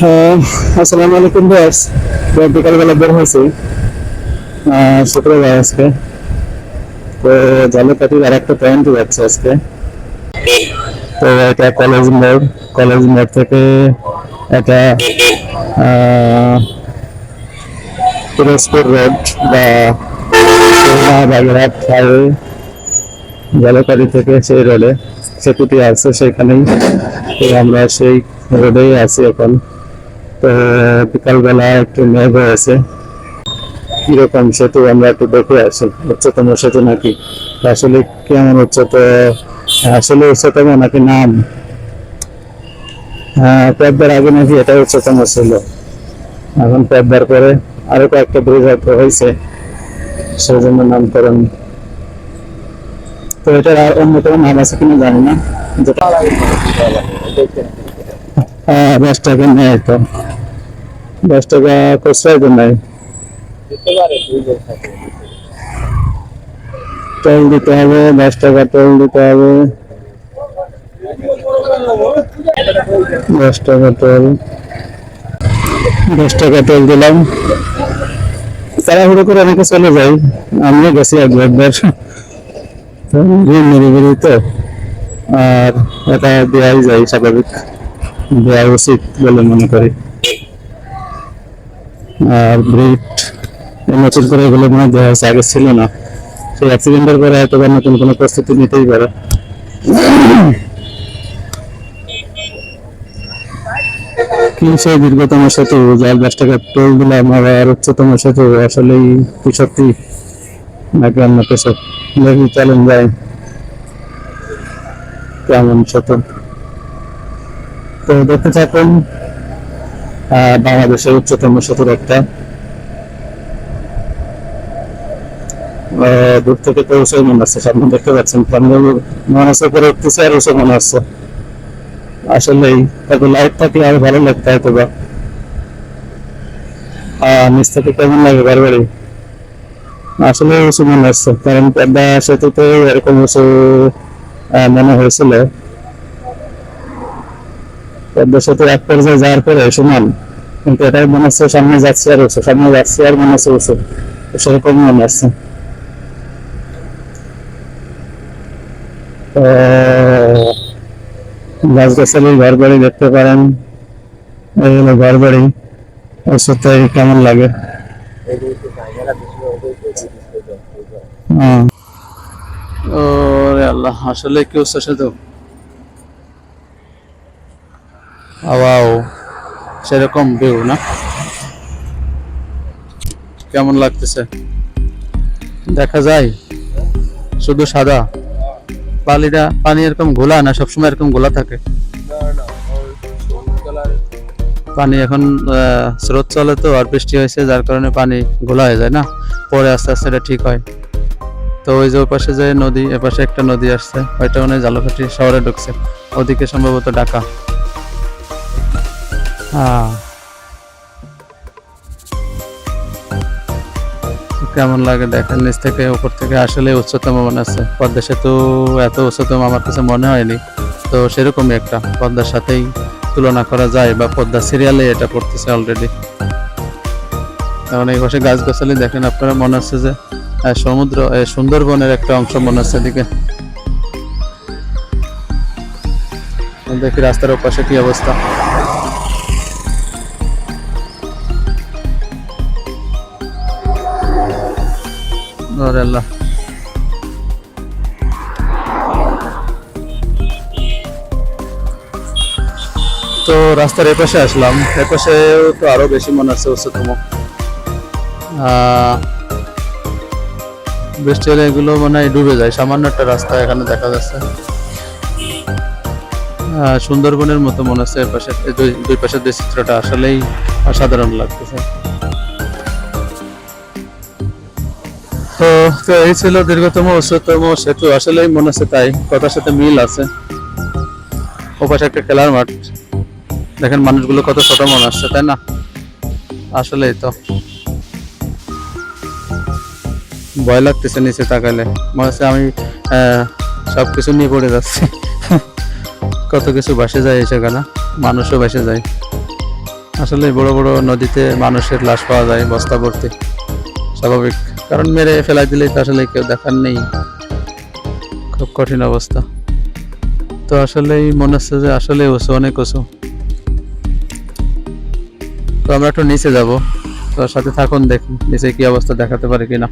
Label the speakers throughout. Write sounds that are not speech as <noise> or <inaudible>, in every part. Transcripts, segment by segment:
Speaker 1: হ্যাঁ, আসসালামু আলাইকুম বস বিকালবেলা বের হয়েছি। শুক্রবার আজকে। তো জালকাঠির আর একটা পয়েন্ট যাচ্ছে আজকে। তো এটা কলেজ মোড় কলেজ মোড় থেকে এটা পিরোজপুর রোড বা বাগেরহাট হাইওয়ে জালকাঠি থেকে সেই রোডে সেতুটি আছে সেখানেই আমরা সেই রোডেই আছি এখন। বিকালবেলা একটু মেঘ হয়েছে কীরকম সেতু আমরা একটু দেখে আসি। উচ্চতম সেতু নাকি? আসলে কেমন উচ্চত? আসলে উচ্চতম নাকি নাম? হ্যাঁ আগে নাকি এটা উচ্চতম ছিল। এখন পদ্মার পরে আরও কয়েকটা ব্রিজ হয়তো হয়েছে। সেই জন্য নামকরণ। তো এটার আর অন্যতম নাম আছে কিনা জানি না। যেটা টাকা নেয় তো দশ টাকা খুচরাই তো নাই টোল দিতে হবে, দশ টাকা টোল দিতে হবে। দশ টাকা টোল দশ টাকা টোল দিলাম। তাড়াহুড়ো করে অনেকে চলে যাই। আমিও গেছি একবার। একবার তো। আর এটা দেওয়াই যায় স্বাভাবিক। দেওয়া উচিত বলে মনে করি। আর ব্রিট নতুন করে এগুলো মনে হয় দেওয়া হয়েছে, আগে ছিল না। সেই অ্যাক্সিডেন্টের পরে হয়তো বা নতুন কোনো প্রস্তুতি নিতেই পারে। কি সেই দীর্ঘতম সেতু যার দশ টাকা টোল দিলাম আবার উচ্চতম সেতু আসলেই কি সত্যি নাকি অন্য কিছু দেখি চলেন যাই কেমন সেতু তো দেখতে থাকুন। বাংলাদেশের উচ্চতম সেতুর একটা দূর থেকে তো মনে হচ্ছে সামনে দেখতে পাচ্ছেন। মনে আর উঁচু মনে তবে লাইট থাকলে আরও ভালো লাগতো হয়তো বা নিচ থেকে কেমন লাগে বারবারই? আসলে উঁচু মনে হচ্ছে কারণ পদ্মা সেতুতে এরকম আহ, মনে হয়েছিল। পদ্মা সেতু এক পর্যায়ে যাওয়ার পরে সমান। কিন্তু এটাই মনে হচ্ছে সামনে যাচ্ছে আর উঁচু, সামনে যাচ্ছে আর মনে হচ্ছে উঁচু। সেরকম মনে হচ্ছে। তো গাছ গাছালি ঘর বাড়ি দেখতে পারেন। এই ঘর বাড়ি ওর সাথে কেমন লাগে। ওরে আল্লাহ, আসলে কি হচ্ছে সেতু আবাও সেরকম ভিউ না? কেমন লাগতেছে? দেখা যায়, শুধু সাদা। পানিটা পানি এরকম ঘোলা না, সবসময় এরকম ঘোলা থাকে। পানি এখন স্রোত চলে তো, আর বৃষ্টি হয়েছে, যার কারণে পানি ঘোলা হয়ে যায়, না? পরে আস্তে আস্তে এটা ঠিক হয়। তো ওই যে ওই পাশে যে নদী, এপাশে একটা নদী আসছে, ওইটা মানে জালকাঠি শহরে ঢুকছে। ওদিকে সম্ভবত ঢাকা। কেমন লাগে দেখেন, নিচ থেকে উপর থেকে আসলে উচ্চতম মনে আছে পদ্মা সেতু, এত উচ্চতম আমার কাছে মনে হয়নি। তো সেরকমই একটা, পদ্মার সাথেই তুলনা করা যায় বা পদ্মা সিরিয়ালে এটা পড়তেছে অলরেডি এই পাশে গাছ গাছালি দেখেন, আপনারা মনে হচ্ছে যে সমুদ্র সুন্দরবনের একটা অংশ মনে হচ্ছে এদিকে। দেখি রাস্তার ওপাশে কি অবস্থা। তো রাস্তার এপাশে আসলাম। এপাশে তো আরও বেশি মনে হচ্ছে উচ্চতম বৃষ্টি হলে এগুলো মানে ডুবে যায়। সামান্য একটা রাস্তা এখানে দেখা যাচ্ছে। সুন্দরবনের মতো মনে হচ্ছে এপাশে। দুই পাশের যে চিত্রটা আসলেই অসাধারণ লাগতেছে। তো তো এই ছিল দীর্ঘতম উচ্চতম সেতু। আসলেই মনে হচ্ছে তাই কথার সাথে মিল আছে। ওপাশে একটা খেলার মাঠ। দেখেন মানুষগুলো কত ছোট মনে হচ্ছে তাই না? আসলেই তো। ভয় লাগতেছে নিচে তাকালে। মনে হচ্ছে আমি আহ, সবকিছু নিয়ে পড়ে যাচ্ছি। <laughs> কত কিছু বাসে যায় সেখানে মানুষও বাসে যায়।
Speaker 2: আসলে বড় বড় নদীতে মানুষের লাশ পাওয়া যায় বস্তা ভর্তি। স্বাভাবিক। কারণ মেরে ফেলাই দিলেই তো আসলে কেউ দেখার নেই। খুব কঠিন অবস্থা। তো আসলেই মনে হচ্ছে যে আসলে উঁচু অনেক উঁচু তো আমরা একটু নিচে যাব। তো সাথে থাকুন, দেখুন নিচে কি অবস্থা দেখাতে পারে কিনা।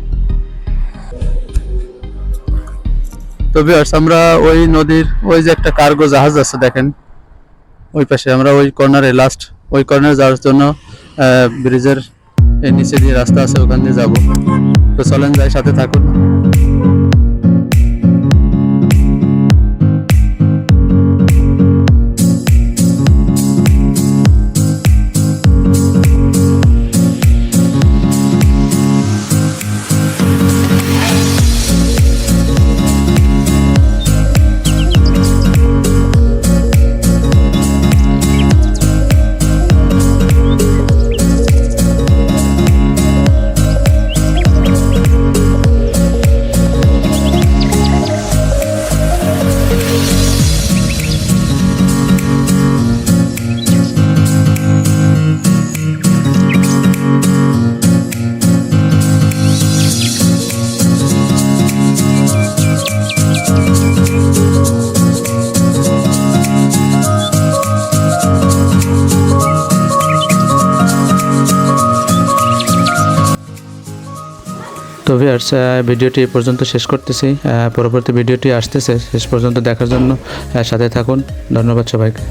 Speaker 2: তো ভিউয়ার্স আমরা ওই নদীর, ওই যে একটা কার্গো জাহাজ আছে দেখেন। ওই পাশে আমরা ওই কর্নারে লাস্ট ওই কর্নারে যাওয়ার জন্য ব্রিজের নিচে দিয়ে রাস্তা আছে, ওখান দিয়ে যাব। তো চলেন যাই সাথে থাকুন। তো ভিউয়ার্স ভিডিওটি এ পর্যন্ত শেষ করতেছি। পরবর্তী ভিডিওটি আসতেছে। শেষ পর্যন্ত দেখার জন্য সাথে থাকুন। ধন্যবাদ সবাইকে।